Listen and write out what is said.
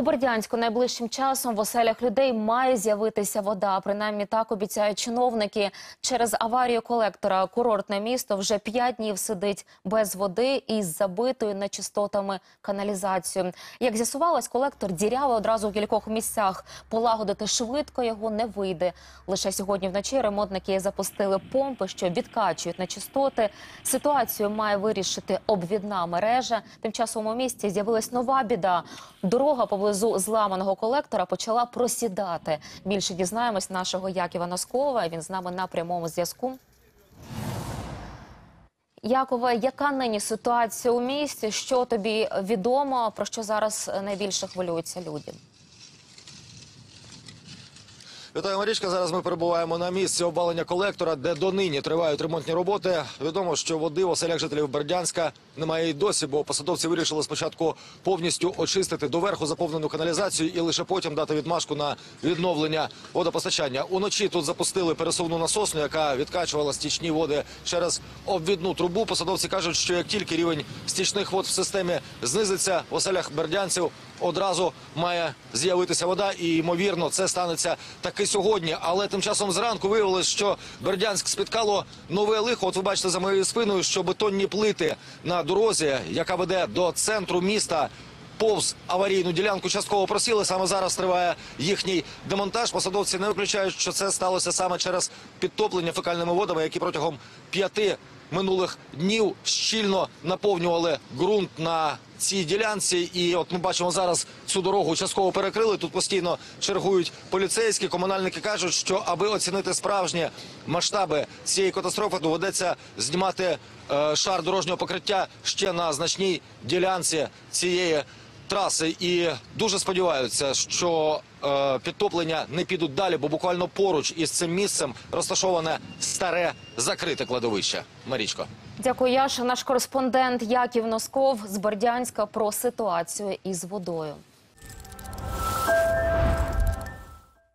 У Бердянську найближчим часом в оселях людей має з'явитися вода. Принаймні так обіцяють чиновники. Через аварію колектора курортне місто вже п'ять днів сидить без води із забитою нечистотами каналізацією. Як з'ясувалось, колектор дірявий одразу у кількох місцях. Полагодити швидко його не вийде. Лише сьогодні вночі ремонтники запустили помпи, що відкачують нечистоти. Ситуацію має вирішити обвідна мережа. Тим часом у місті з'явилась нова біда. Дорога поблизу зламаного колектора почала просідати. Більше дізнаємось нашого Яківа Носкова. Він з нами на прямому зв'язку. Якове, яка нині ситуація у місті? Що тобі відомо? Про що зараз найбільше хвилюються люди? Вітаю, Марічка. Зараз ми перебуваємо на місці обвалення колектора, де донині тривають ремонтні роботи. Відомо, що води в оселях жителів Бердянська немає і досі, бо посадовці вирішили спочатку повністю очистити доверху заповнену каналізацію і лише потім дати відмашку на відновлення водопостачання. Уночі тут запустили пересувну насосну, яка відкачувала стічні води через обвідну трубу. Посадовці кажуть, що як тільки рівень стічних вод в системі знизиться в оселях бердянців, одразу має з'явитися вода, і ймовірно, це станеться таки сьогодні. Але тим часом зранку виявилось, що Бердянськ спіткало нове лихо. От ви бачите за моєю спиною, що бетонні плити на дорозі, яка веде до центру міста. Повз аварійну ділянку частково просіли. Саме зараз триває їхній демонтаж. Посадовці не виключають, що це сталося саме через підтоплення фекальними водами, які протягом п'яти минулих днів щільно наповнювали ґрунт на цій ділянці. І от ми бачимо зараз цю дорогу частково перекрили. Тут постійно чергують поліцейські. Комунальники кажуть, що аби оцінити справжні масштаби цієї катастрофи, доведеться знімати е, шар дорожнього покриття ще на значній ділянці цієї траси. І дуже сподіваються, що е, підтоплення не підуть далі, бо буквально поруч із цим місцем розташоване старе закрите кладовище. Марічко. Дякую, Яша. Наш кореспондент Яків Носков з Бердянська про ситуацію із водою.